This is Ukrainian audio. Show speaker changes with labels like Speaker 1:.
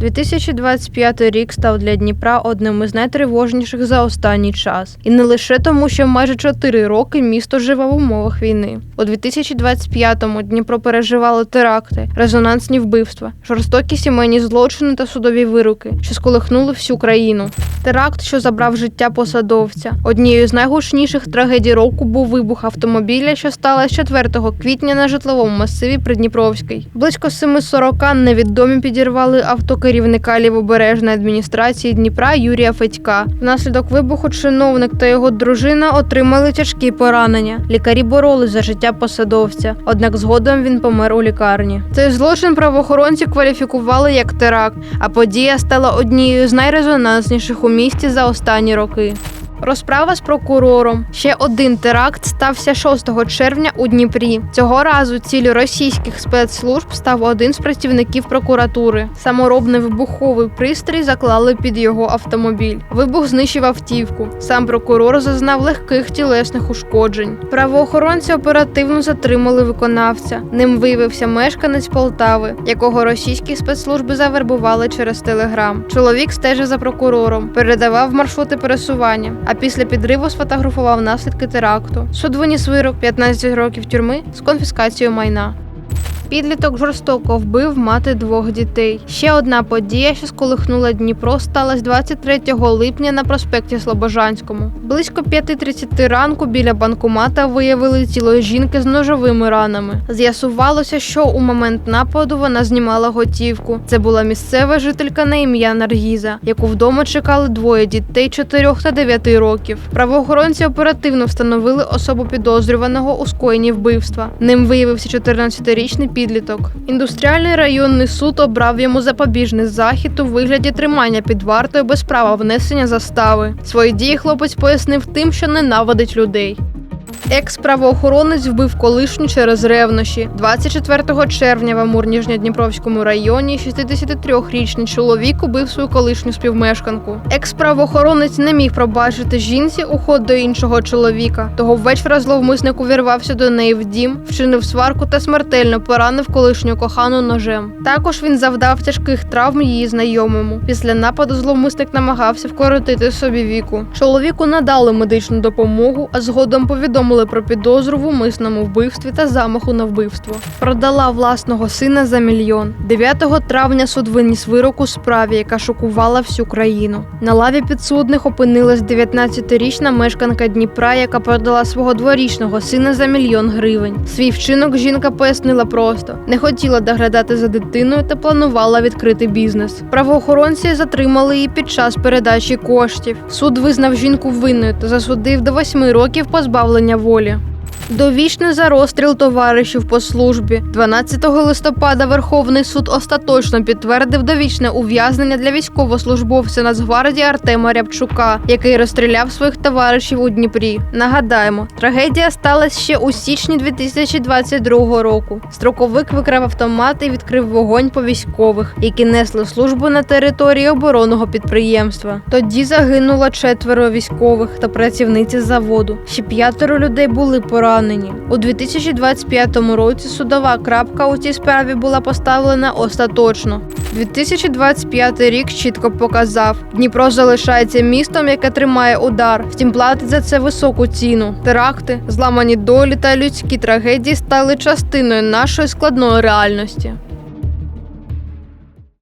Speaker 1: 2025 рік став для Дніпра одним із найтривожніших за останній час, і не лише тому, що майже 4 роки місто живе в умовах війни. У 2025-му Дніпро переживало теракти, резонансні вбивства, жорстокі сімейні злочини та судові вироки, що сколихнули всю країну. Теракт, що забрав життя посадовця. Однією з найгучніших трагедій року був вибух автомобіля, що сталося 4 квітня на житловому масиві Придніпровський. Близько 7.40 невідомі підірвали авто керівника лівобережної адміністрації Дніпра Юрія Федька. Внаслідок вибуху чиновник та його дружина отримали тяжкі поранення. Лікарі боролись за життя посадовця, однак згодом він помер у лікарні. Цей злочин правоохоронці кваліфікували як теракт, а подія стала однією з найрезонансніших у місті за останні роки. Розправа з прокурором. Ще один теракт стався 6 червня у Дніпрі. Цього разу ціллю російських спецслужб став один з працівників прокуратури. Саморобний вибуховий пристрій заклали під його автомобіль. Вибух знищив автівку. Сам прокурор зазнав легких тілесних ушкоджень. Правоохоронці оперативно затримали виконавця. Ним виявився мешканець Полтави, якого російські спецслужби завербували через телеграм. Чоловік стежив за прокурором, передавав маршрути пересування а після підриву сфотографував наслідки теракту. Суд виніс вирок 15 років тюрми з конфіскацією майна. Підліток жорстоко вбив мати двох дітей. Ще одна подія, що сколихнула Дніпро, сталася 23 липня на проспекті Слобожанському. Близько 5.30 ранку біля банкомата виявили тіло жінки з ножовими ранами. З'ясувалося, що у момент нападу вона знімала готівку. Це була місцева жителька на ім'я Наргіза, яку вдома чекали двоє дітей 4 та 9 років. Правоохоронці оперативно встановили особу підозрюваного у скоєнні вбивства. Ним виявився 14-річний підліток. Індустріальний районний суд обрав йому запобіжний захід у вигляді тримання під вартою без права внесення застави. Свої дії хлопець пояснив тим, що ненавидить людей. Екс-правоохоронець вбив колишню через ревнощі. 24 червня в Амур-Ніжньодніпровському районі 63-річний чоловік убив свою колишню співмешканку. Екс-правоохоронець не міг пробачити жінці уход до іншого чоловіка. Того ввечора зловмисник увірвався до неї в дім, вчинив сварку та смертельно поранив колишню кохану ножем. Також він завдав тяжких травм її знайомому. Після нападу зловмисник намагався вкоротити собі віку. Чоловіку надали медичну допомогу, а згодом повідомили про підозру в умисному вбивстві та замаху на вбивство. Продала власного сина за мільйон. 9 травня суд виніс вирок у справі, яка шокувала всю країну. На лаві підсудних опинилась 19-річна мешканка Дніпра, яка продала свого дворічного сина за мільйон гривень. Свій вчинок жінка пояснила просто: не хотіла доглядати за дитиною та планувала відкрити бізнес. Правоохоронці затримали її під час передачі коштів. Суд визнав жінку винною та засудив до 8 років позбавлення волі. Довічне за розстріл товаришів по службі. 12 листопада Верховний суд остаточно підтвердив довічне ув'язнення для військовослужбовця Нацгвардії Артема Рябчука, який розстріляв своїх товаришів у Дніпрі. Нагадаємо, трагедія сталася ще у січні 2022 року. Строковик викрав автомат і відкрив вогонь по військових, які несли службу на території оборонного підприємства. Тоді загинуло четверо військових та працівниці заводу. Ще п'ятеро людей були поранені. У 2025 році судова крапка у цій справі була поставлена остаточно. 2025 рік чітко показав, Дніпро залишається містом, яке тримає удар. Втім, платить за це високу ціну. Теракти, зламані долі та людські трагедії стали частиною нашої складної реальності.